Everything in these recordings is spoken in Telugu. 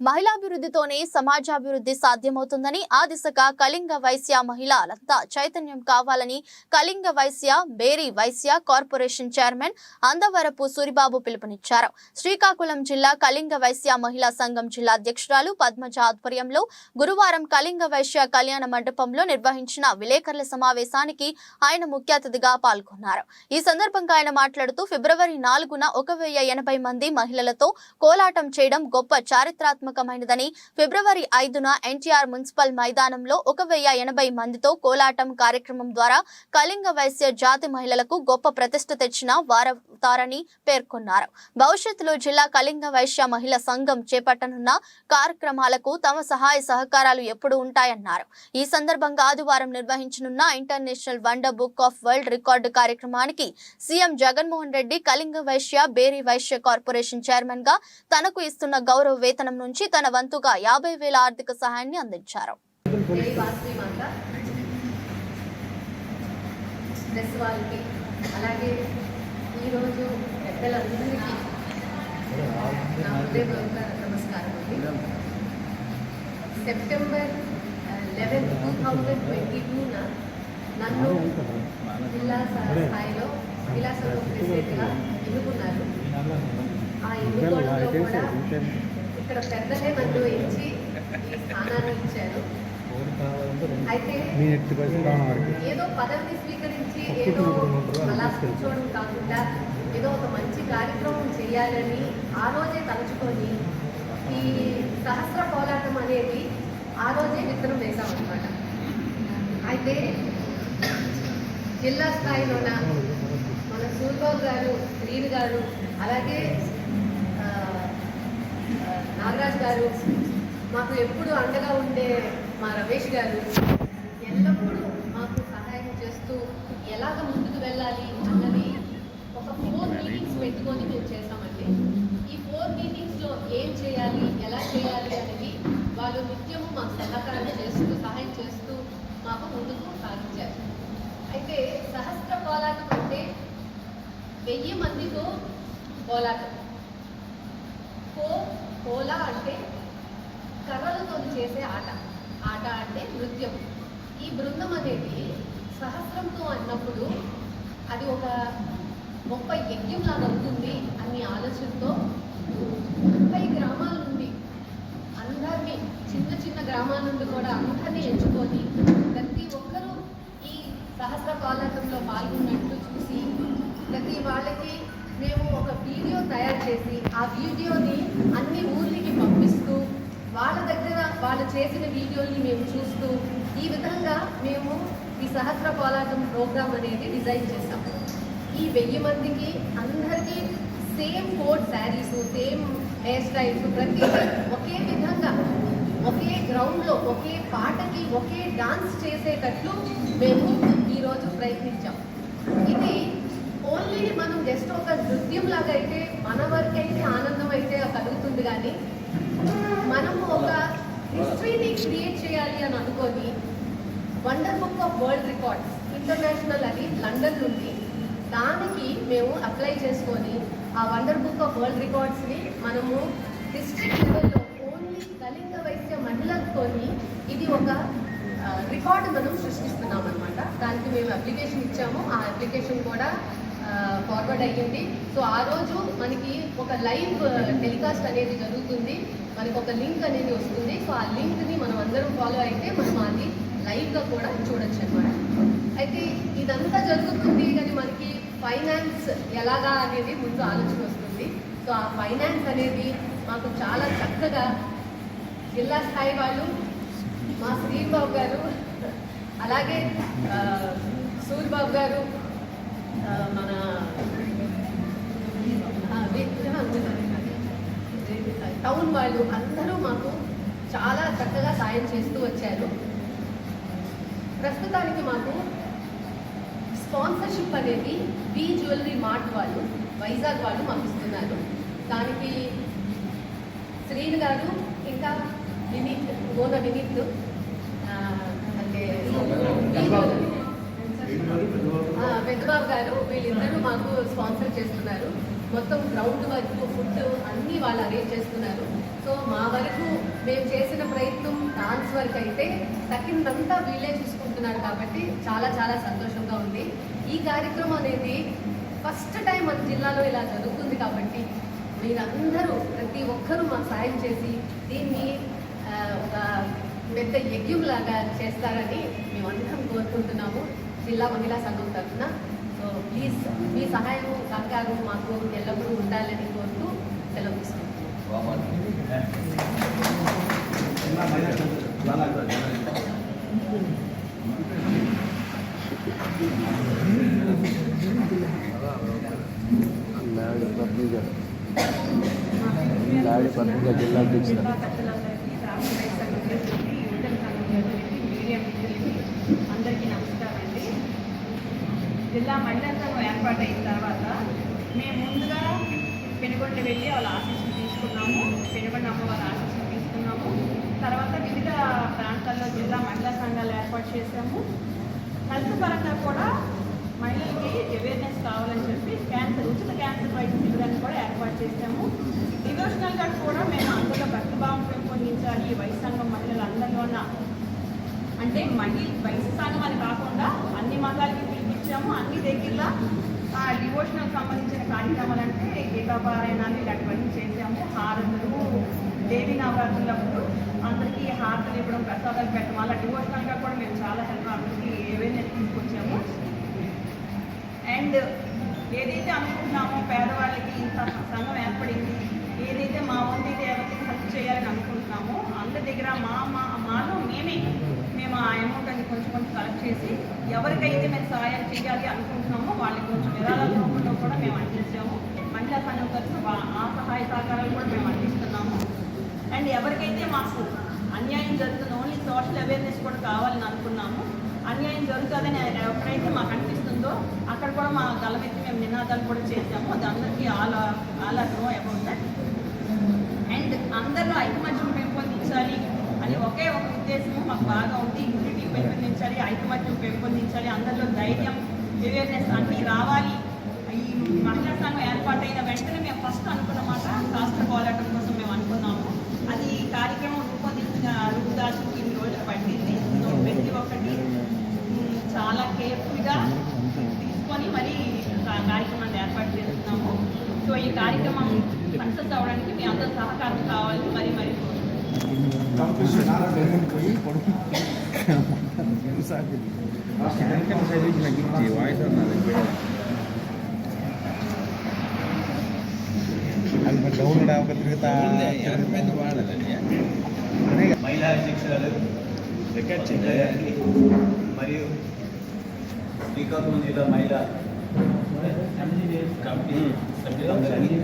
మహిళాభివృద్ధితోనే సమాజాభివృద్ధి సాధ్యమవుతుందని ఆ దిశగా కళింగ వైశ్య మహిళలంతా చైతన్యం కావాలని కళింగ వైశ్య బేరీ వైశ్య కార్పొరేషన్ చైర్మన్ అందవరపు సూరిబాబు పిలుపునిచ్చారు. శ్రీకాకుళం జిల్లా కళింగ వైశ్య మహిళా సంఘం జిల్లా అధ్యక్షురాలు పద్మజ ఆధ్వర్యంలో గురువారం కళింగ వైశ్య కళ్యాణ మండపంలో నిర్వహించిన విలేకరుల సమావేశానికి ఆయన ముఖ్య అతిథిగా పాల్గొన్నారు. ఈ సందర్భంగా ఆయన మాట్లాడుతూ ఫిబ్రవరి నాలుగున ఒక వెయ్యి ఎనభై మంది మహిళలతో కోలాటం చేయడం గొప్ప చారిత్రాత్మక చారిత్రాత్మకమైనదని ఫిబ్రవరి ఐదున ఎన్టీఆర్ మున్సిపల్ మైదానంలో ఒక వెయ్యి ఎనభై మందితో కోలాటం కార్యక్రమం ద్వారా కళింగ వైశ్య జాతి మహిళలకు గొప్ప ప్రతిష్ట తెచ్చిన వారవుతారని పేర్కొన్నారు. భవిష్యత్తులో జిల్లా కళింగ వైశ్య మహిళా సంఘం చేపట్టనున్న కార్యక్రమాలకు తమ సహాయ సహకారాలు ఎప్పుడు ఉంటాయన్నారు. ఈ సందర్భంగా ఆదివారం నిర్వహించనున్న international wonder book of world record కార్యక్రమానికి సీఎం జగన్మోహన్ రెడ్డి కళింగ వైశ్య బేరీ వైశ్య కార్పొరేషన్ చైర్మన్గా తనకు ఇస్తున్న గౌరవ వేతనం నుంచి తన వంతుగా యాభై వేల ఆర్థిక సహాయాన్ని అందించారు. అలాగే ఈరోజు పెద్దలందరికీ నా హృదయపూర్వక నమస్కారం అండి September eleven two thousand twenty టూన నన్ను జిల్లా స్థాయిలో ప్రెసిడెంట్గా ఎన్నుకున్నారు. ఆ ఎన్నుకోవడంలో కూడా ఇక్కడ పెద్దలే నన్ను ఈ స్థానాన్ని ఇచ్చారు. అయితే ఏదో పదవిని స్వీకరించి ఏదో అలా కూర్చోవడం కాకుండా ఏదో ఒక మంచి కార్యక్రమం చేయాలని ఆ రోజే తలుచుకొని ఈ సహస్ర పోరాటం అనేది ఆ రోజే విత్తనం వేశామన్నమాట. అయితే జిల్లా స్థాయిలోన మన సూర్బాబు గారు శ్రీను గారు అలాగే నాగరాజ్ గారు మాకు ఎప్పుడు అండగా ఉండే మా రమేష్ గారు ఎల్లప్పుడూ మాకు సహాయం చేస్తూ ఎలాగ ముందుకు వెళ్ళాలి అన్నది ఒక ఫోర్ మీటింగ్స్ పెట్టుకొని మేము చేస్తామండి ఈ ఫోర్ మీటింగ్స్లో ఏం చేయాలి ఎలా చేయాలి అనేది వాళ్ళు నిత్యము మాకు సహకారం చేస్తూ సహాయం చేస్తూ మాకు ముందుకు సాగించారు. అయితే సహస్ర పోలాటం అంటే వెయ్యి మందితో పోలాటం కో కోలా అంటే కర్రలతో చేసే ఆట ఆట అంటే నృత్యం ఈ బృందం అనేది సహస్రంతో అన్నప్పుడు అది ఒక గొప్ప యజ్ఞంలాగా అవుతుంది అనే ఆలోచనతో ముప్పై గ్రామాల నుండి అందరినీ చిన్న చిన్న గ్రామాల నుండి కూడా అందరినీ ఎంచుకొని ప్రతి ఒక్కరూ ఈ సహస్ర కాలకంలో పాల్గొన్నట్లు చూసి ప్రతి వాళ్ళకి మేము ఒక వీడియో తయారు చేసి ఆ వీడియోని అన్ని ఊర్లకి పంపిస్తూ వాళ్ళ దగ్గర వాళ్ళు చేసిన వీడియోల్ని మేము చూస్తూ ఈ విధంగా మేము ఈ సహస్ర పోరాటం ప్రోగ్రామ్ అనేది డిజైన్ చేసాం ఈ వెయ్యి మందికి అందరికీ same coat saris same hair styles ప్రతి ఒకే విధంగా ఒకే గ్రౌండ్లో ఒకే పాటకి ఒకే డాన్స్ చేసేటట్లు మేము ఈరోజు ప్రయత్నించాం. ఇది ఓన్లీ మనం జస్ట్ ఒక నృత్యం లాగా అయితే మన వరకు అయితే ఆనందం అయితే కలుగుతుంది కానీ మనము ఒక హిస్టరీని క్రియేట్ చేయాలి అని అనుకొని wonder book of world records international అది లండన్ నుండి దానికి మేము అప్లై చేసుకొని ఆ వండర్ బుక్ ఆఫ్ వరల్డ్ రికార్డ్స్ని మనము డిస్ట్రిక్ట్ లెవెల్లో ఓన్లీ కళింగ వైశ్య మహిళలతోని ఇది ఒక రికార్డు మనం సృష్టిస్తున్నాం అనమాట దానికి మేము అప్లికేషన్ ఇచ్చాము. ఆ అప్లికేషన్ కూడా ఫార్వర్డ్ అయ్యింది సో ఆ రోజు మనకి ఒక లైవ్ టెలికాస్ట్ uh, అనేది జరుగుతుంది. మనకు ఒక లింక్ అనేది వస్తుంది. సో ఆ లింక్ని మనం అందరం ఫాలో అయితే మనం అది లైవ్గా కూడా చూడొచ్చు అనమాట అయితే ఇదంతా జరుగుతుంది కానీ మనకి ఫైనాన్స్ ఎలాగా అనేది ముందు ఆలోచన వస్తుంది. సో ఆ ఫైనాన్స్ అనేది మాకు చాలా చక్కగా జిల్లా స్థాయి వాళ్ళు మా శ్రీబాబు గారు అలాగే సూర్బాబు గారు మన టౌన్ వాళ్ళు అందరూ మాకు చాలా చక్కగా సాయం చేస్తూ వచ్చారు. ప్రస్తుతానికి మాకు స్పాన్సర్షిప్ అనేది బి జ్యువెలరీ మార్ట్ వాళ్ళు వైజాగ్ వాళ్ళు మాకు ఇస్తున్నారు. దానికి శ్రీను గారు ఇంకా వినీత్ ఓన వినీత్ అంటే పెద్దబాబు గారు వీళ్ళిద్దరూ మాకు స్పాన్సర్ చేస్తున్నారు. మొత్తం గ్రౌండ్ వరకు ఫుడ్ అన్నీ వాళ్ళు అరేంజ్ చేస్తున్నారు. సో మా వరకు మేము చేసిన ప్రయత్నం డాన్స్ వర్క్ అయితే తగినంతా వీళ్ళే చూసుకుంటున్నారు కాబట్టి చాలా చాలా సంతోషంగా ఉంది. ఈ కార్యక్రమం అనేది ఫస్ట్ టైం మన జిల్లాలో ఇలా జరుగుతుంది కాబట్టి మీరందరూ ప్రతి ఒక్కరూ మాకు సాయం చేసి దీన్ని ఒక పెద్ద యజ్ఞంలాగా చేస్తారని మేమందరం కోరుకుంటున్నాము. జిల్లా మహిళా సంఘం తరఫున. సో ప్లీజ్ మీ సహాయం సహకారం మాకు ఎల్లప్పుడూ ఉండాలని కోరుతూ సెలవు తీసుకుంటున్నాం. లాడి పత్రిక లాడి పత్రిక జిల్లా అధ్యక్షుడు అందరికీ నమస్కారం అండి జిల్లా మహిళా సంఘం ఏర్పాటైన తర్వాత మేము ముందుగా పెనుగొండ వెళ్ళి వాళ్ళ ఆశీస్సులు తీసుకున్నాము. పెనుగొండ అమ్మ వాళ్ళ ఆశీస్సులు తీసుకున్నాము. తర్వాత వివిధ ప్రాంతాల్లో జిల్లా మహిళా సంఘాలు ఏర్పాటు చేశాము. హెల్త్ పరంగా కూడా మహిళలకి అవేర్నెస్ కావాలని చెప్పి క్యాన్సర్ ఉచిత క్యాన్సర్ వైద్య శిబిరాన్ని కూడా ఏర్పాటు చేశాము. డివోషనల్గా కూడా మేము అందులో భక్తిభావం పెంపొందించాలి. ఈ వయసు సంఘం మహిళలు అందరిలో ఉన్న అంటే మహిళ వయసు సంఘం అని కాకుండా కూడా ఆ డివోషనల్ సంబంధించిన కార్యక్రమాలు అంటే గీతాపారాయణాలు ఇలాంటివన్నీ చేసాము హారతులు దేవి నవరాత్రులప్పుడు అందరికీ హారతులు ఇవ్వడం ప్రసాదాలు పెట్టడం అలా డివోషనల్గా కూడా మేము చాలా హెల్ప్ అందరికీ ఏవైనా తీసుకొచ్చాము. అండ్ ఏదైతే అనుకుంటున్నామో పేదవాళ్ళకి ఇంత సంఘం ఏర్పడింది ఏదైతే మా వంటి దేవతకి హెల్ప్ చేయాలని అనుకుంటున్నామో అందరి దగ్గర మా మా మాలో మేమే మేము ఆ అమౌంట్ అని కొంచెం కొంచెం కలెక్ట్ చేసి ఎవరికైతే మేము సహాయం చేయాలి అనుకుంటున్నామో వాళ్ళకి కొంచెం విరాళాల రూపంలో కూడా మేము అందించాము మహిళా సంఘం తరఫున ఆ సహాయ సహకారాలు కూడా మేము అందిస్తున్నాము. అండ్ ఎవరికైతే మాకు అన్యాయం జరుగుతుంది ఓన్లీ సోషల్ అవేర్నెస్ కూడా కావాలని అనుకున్నాము. అన్యాయం జరుగుతుందని ఎప్పుడైతే మాకు అనిపిస్తుందో అక్కడ కూడా మా గలమెత్తి మేము నినాదాలు కూడా చేసాము అది అందరికీ all all are about that. And అందరూ ఐకమత్య అని ఒకే ఒక ఉద్దేశం మాకు బాగా ఉంది. యూనిటీ పెంపొందించాలి ఐకమత్యం పెంపొందించాలి అందరిలో ధైర్యం అవేర్నెస్ అన్నీ రావాలి. ఈ మహిళా సంఘం ఏర్పాటైన వెంటనే మేము ఫస్ట్ అనుకున్న మాట రాష్ట్ర పోరాటం కోసం మేము అనుకున్నాము. అది ఈ కార్యక్రమం రూపొందించిన రూపుదాసు ఇన్ని రోజులు పట్టింది. సో ప్రతి ఒక్కటి చాలా కేర్ఫుల్గా తీసుకొని మరి కార్యక్రమాన్ని ఏర్పాటు చేస్తున్నాము. సో ఈ కార్యక్రమం సక్సెస్ అవ్వడానికి మీ అందరూ సహకారం కావాలి. మరి మరి డౌన్ ఒక తిరుగుతా మహిళా అధ్యక్షురాలు సంజయ్ గారికి మరియు శ్రీకాకుళం జిల్లా మహిళా కమిటీ సభ్యులందరికీ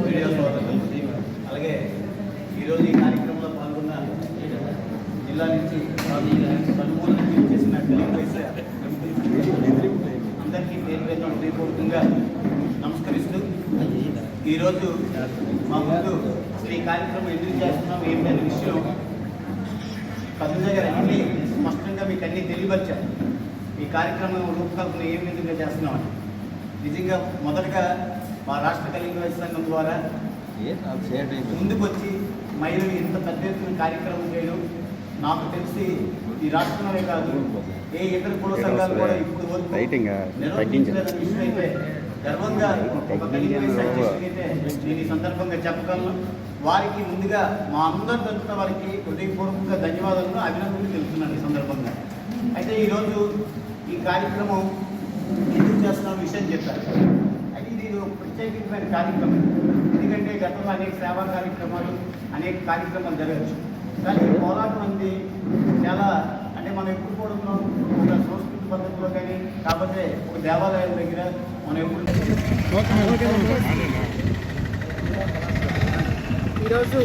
వీడియో సోదరులకు అలాగే ఈరోజు ఈ కార్యక్రమం జిల్లా నుంచి చేసిన అందరికీ పేరు పేరున హృదయపూర్వకంగా నమస్కరిస్తూ ఈరోజు మా ముందు ఈ కార్యక్రమం ఎందుకు చేస్తున్నాం ఏంటి అనే విషయం కదుల గారు అన్ని స్పష్టంగా మీకు అన్ని తెలియపరిచారు. ఈ కార్యక్రమం రూపకల్పన ఏ విధంగా చేస్తున్నామని నిజంగా మొదటగా మా రాష్ట్ర కలిగి సంఘం ద్వారా ముందుకు వచ్చి మహిళలు ఇంత పెద్ద ఎత్తున కార్యక్రమం చేయడం నాకు తెలిసి ఈ రాష్ట్రంలోనే కాదు ఏ ఇతర కుల సంఘాలు కూడా ఇప్పుడు వరకు రైటింగ్ నిర్వహించలేదన్న విషయం అయితే గర్వంగా ఒక నేను ఈ సందర్భంగా చెప్పగలను. వారికి ముందుగా మా అందరి తరఫున వారికి హృదయపూర్వకంగా ధన్యవాదాలను అభినందనలు తెలుపుతున్నాను ఈ సందర్భంగా. అయితే ఈరోజు ఈ కార్యక్రమం ఎందుకు చేస్తున్న విషయం చెప్పారు. అయితే ఇది ఒక ప్రత్యేకమైన కార్యక్రమం. ఎందుకంటే గతంలో అనేక సేవా కార్యక్రమాలు అనేక కార్యక్రమాలు జరగచ్చు దానికి పోరాటం అనేది చాలా అంటే మనం ఎప్పుడు కూడా ఒక సంస్కృతి పద్ధతిలో కానీ కాకపోతే ఒక దేవాలయం దగ్గర మనం ఎప్పుడు ఈరోజు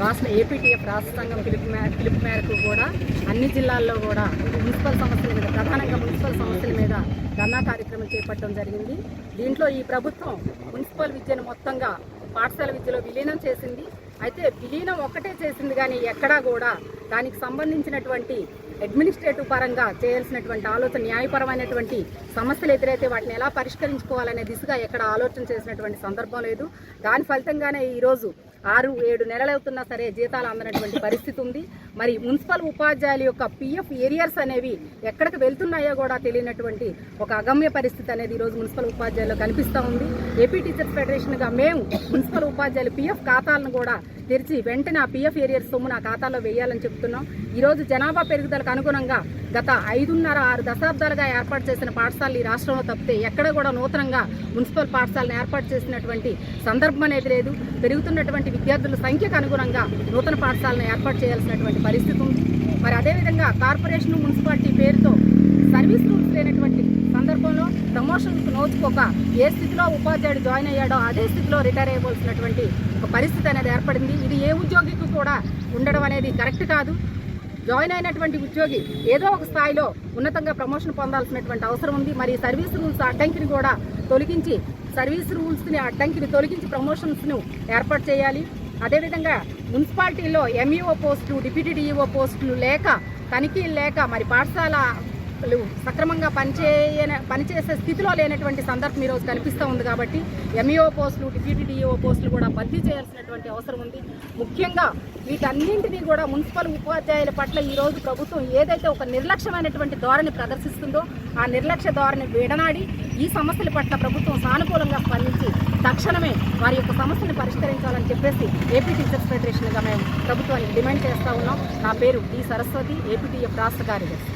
రాష్ట్ర ఏపీటీఎఫ్ రాష్ట్ర సంఘం పిలుపు మే పిలుపు మేరకు కూడా అన్ని జిల్లాల్లో కూడా మున్సిపల్ సమస్యల మీద ప్రధానంగా మున్సిపల్ సమస్యల మీద ధర్నా కార్యక్రమం చేపట్టడం జరిగింది. దీంట్లో ఈ ప్రభుత్వం మున్సిపల్ విద్యను మొత్తంగా పాఠశాల విద్యలో విలీనం చేసింది. అయితే విలీనం ఒక్కటే చేసింది కానీ ఎక్కడా కూడా దానికి సంబంధించినటువంటి అడ్మినిస్ట్రేటివ్ పరంగా చేయాల్సినటువంటి ఆలోచన న్యాయపరమైనటువంటి సమస్యలు ఎదురైతే వాటిని ఎలా పరిష్కరించుకోవాలనే దిశగా ఎక్కడ ఆలోచన చేసినటువంటి సందర్భం లేదు. దాని ఫలితంగానే ఈరోజు ఆరు ఏడు నెలలవుతున్నా సరే జీతాలు అందనటువంటి పరిస్థితి ఉంది. మరి మున్సిపల్ ఉపాధ్యాయుల యొక్క పిఎఫ్ ఏరియర్స్ అనేవి ఎక్కడికి వెళ్తున్నాయో కూడా తెలియనటువంటి ఒక అగమ్య పరిస్థితి అనేది ఈరోజు మున్సిపల్ ఉపాధ్యాయులు కనిపిస్తూ ఉంది. ఏపీ టీచర్స్ ఫెడరేషన్గా మేము మున్సిపల్ ఉపాధ్యాయులు పిఎఫ్ ఖాతాలను కూడా తెరిచి వెంటనే ఆ పిఎఫ్ ఏరియర్స్ సొమ్ము నా ఖాతాలో వేయాలని చెప్తున్నాం. ఈరోజు జనాభా పెరుగుదలకు అనుగుణంగా గత ఐదున్నర ఆరు దశాబ్దాలుగా ఏర్పాటు చేసిన పాఠశాలలు ఈ రాష్ట్రంలో తప్పితే ఎక్కడ కూడా నూతనంగా మున్సిపల్ పాఠశాలను ఏర్పాటు చేసినటువంటి సందర్భం అనేది లేదు. పెరుగుతున్నటువంటి విద్యార్థుల సంఖ్యకు అనుగుణంగా నూతన పాఠశాలను ఏర్పాటు చేయాల్సినటువంటి పరిస్థితి ఉంది. మరి అదేవిధంగా కార్పొరేషన్ మున్సిపాలిటీ పేరుతో సర్వీస్ రూల్స్ లేనటువంటి సందర్భంలో ప్రమోషన్కు నోచుకోక ఏ స్థితిలో ఉపాధ్యాయుడు జాయిన్ అయ్యాడో అదే స్థితిలో రిటైర్ అయ్యవలసినటువంటి ఒక పరిస్థితి అనేది ఏర్పడింది. ఇది ఏ ఉద్యోగికి కూడా ఉండడం అనేది కరెక్ట్ కాదు. జాయిన్ అయినటువంటి ఉద్యోగి ఏదో ఒక స్థాయిలో ఉన్నతంగా ప్రమోషన్ పొందాల్సినటువంటి అవసరం ఉంది. మరి సర్వీస్ రూల్స్ అడ్డంకిని కూడా తొలగించి సర్వీస్ రూల్స్ని అడ్డంకిని తొలగించి ప్రమోషన్స్ను ఏర్పాటు చేయాలి. అదేవిధంగా మున్సిపాలిటీలో ఎంఈఓ పోస్టులు డిప్యూటీ డిఈఓ పోస్టులు లేక తనిఖీలు లేక మరి పాఠశాలలు సక్రమంగా పనిచేయ పనిచేసే స్థితిలో లేనటువంటి సందర్భం ఈరోజు కనిపిస్తూ ఉంది కాబట్టి ఎంఈఓ పోస్టులు డిప్యూటీ డిఈఓ పోస్టులు కూడా భర్తీ చేయాల్సినటువంటి అవసరం ఉంది. ముఖ్యంగా వీటన్నింటినీ కూడా మున్సిపల్ ఉపాధ్యాయుల పట్ల ఈరోజు ప్రభుత్వం ఏదైతే ఒక నిర్లక్ష్యమైనటువంటి ధోరణి ప్రదర్శిస్తుందో ఆ నిర్లక్ష్య ధోరణి విడనాడి ఈ సమస్యల పట్ల ప్రభుత్వం సానుకూలంగా స్పందించి తక్షణమే వారి యొక్క సమస్యను పరిష్కరించాలని చెప్పేసి ఏపీ టీచర్స్ ఫెడరేషన్గా మేము ప్రభుత్వానికి డిమాండ్ చేస్తూ ఉన్నాం. నా పేరు డి సరస్వతి ఏపీటీఎఫ్ రాష్ట్ర కార్యదర్శి.